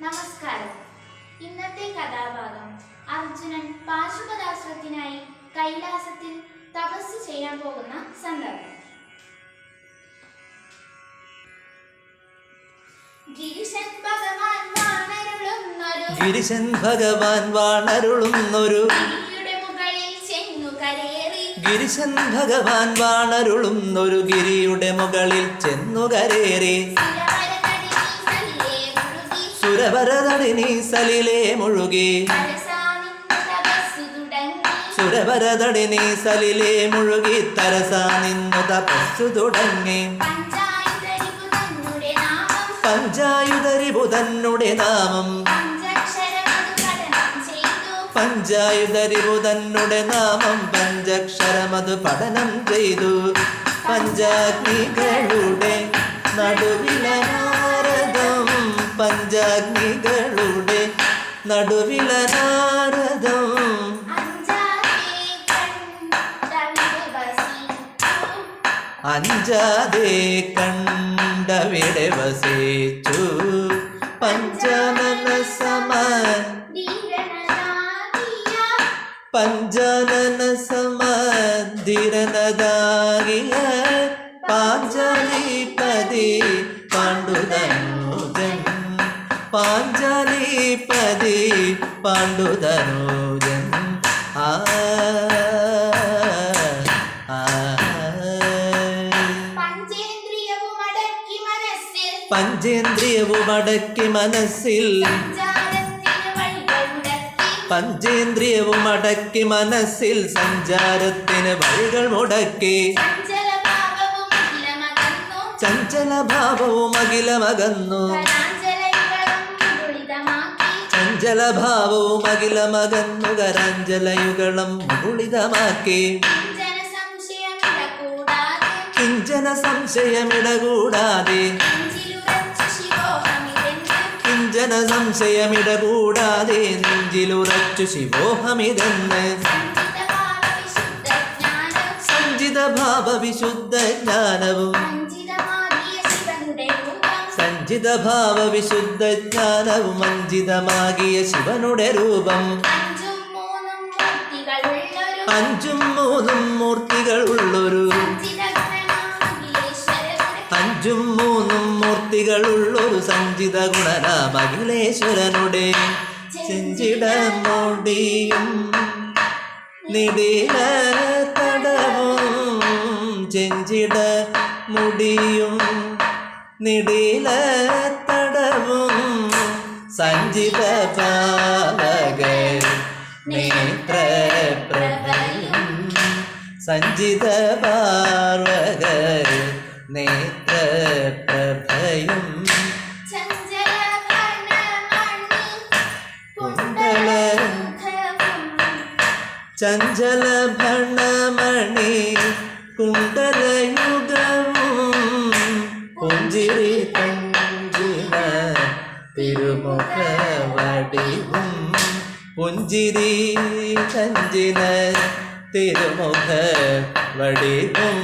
നമസ്കാരം. ഇന്നത്തെ കഥാഭാഗം അർജുനൻ പാശുപതാശ്രത്തിനായി കൈലാസത്തിൽ തപസ് ചെയ്യാൻ പോകുന്ന സന്ദർഭം. ഗിരിശൻ ഭഗവാൻ വാണരുളുന്നൊരു ഗിരിശൻ ഭഗവാൻ വാണരുളുന്നൊരു ഗിരിയുടെ മുകളിൽ ചെന്നു കരേറി ഗിരിശൻ ഭഗവാൻ വാണരുളുന്നൊരു ഗിരിയുടെ മുകളിൽ ചെന്നു കരേറി സുരവരതടിനി സലിലേ മുഴുകി. സുരവരതടിനി സലിലേ മുഴുകി തരസാ നിന്നു തപസ്സു തുടങ്ങി. പഞ്ചായുധരിപു തന്നുടെ നാമം. ചെയ്തു പഞ്ചായുധരിബുധനുടെ നാമം. പഞ്ചക്ഷരമത് പഠനം ചെയ്തു. പഞ്ചാഗ്നികളുടെ അഞ്ചാതെ കണ്ടവിടെ വസിച്ചു. അഞ്ചാതെ കണ്ടവിടെ വസിച്ചു പഞ്ചാനന സമ പഞ്ചാനന പാഞ്ചാലി പാഞ്ചാലിപതി പാണ്ഡുതനൂജൻ പാഞ്ചാലിപതി പാണ്ഡുതരൂജൻ ആ. പഞ്ചേന്ദ്രിയവും അടക്കി മനസ്സിൽ. പഞ്ചേന്ദ്രിയവും അടക്കി മനസ്സിൽ. സഞ്ചാരത്തിന് വഴികൾ മുടക്കി ചഞ്ചലഭാവവും അഖിലമകന്നു. മുകുളിതമാക്കി ചഞ്ചലഭാവവും അഖിലമകന്നു കരാഞ്ചലയുഗളം മുകുളിതമാക്കി കിഞ്ചന സംശയമിട കൂടാതെ കിഞ്ചന സംശയമിടകൂടാതെ കിഞ്ചന സംശയമിടകൂടാതെ നെഞ്ചിലുറച്ചു ശിവോഹമിതെന്ന്. സഞ്ചിത ഭാവ വിശുദ്ധ ജ്ഞാനവും സഞ്ചിത ഭാവ വിശുദ്ധ ജ്ഞാനവും അഞ്ചിതമാകിയ ശിവനുടെ രൂപം അഞ്ചും മൂന്നും മൂർത്തികൾ ഉള്ളൊരു അഞ്ചും മൂന്നും മൂർത്തികൾ ഉള്ളൊരു സഞ്ചിത ഗുണനാം അഖിലേശ്വരനുടെ ചെഞ്ചിട മോടിയും നിടില തടവും ചെഞ്ചിട നിടില തടവും സഞ്ചിത പാവക നേത്ര പ്രഭയും സഞ്ചിത പാർവക നേത്ര പ്രഭയും ചഞ്ചല ഭണമണി കുണ്ടലയുഗവും പുഞ്ചിരി തഞ്ചിന തിരുമുഖ വടിവും പുഞ്ചിരി തഞ്ചിന തിരുമുഖ വടിവും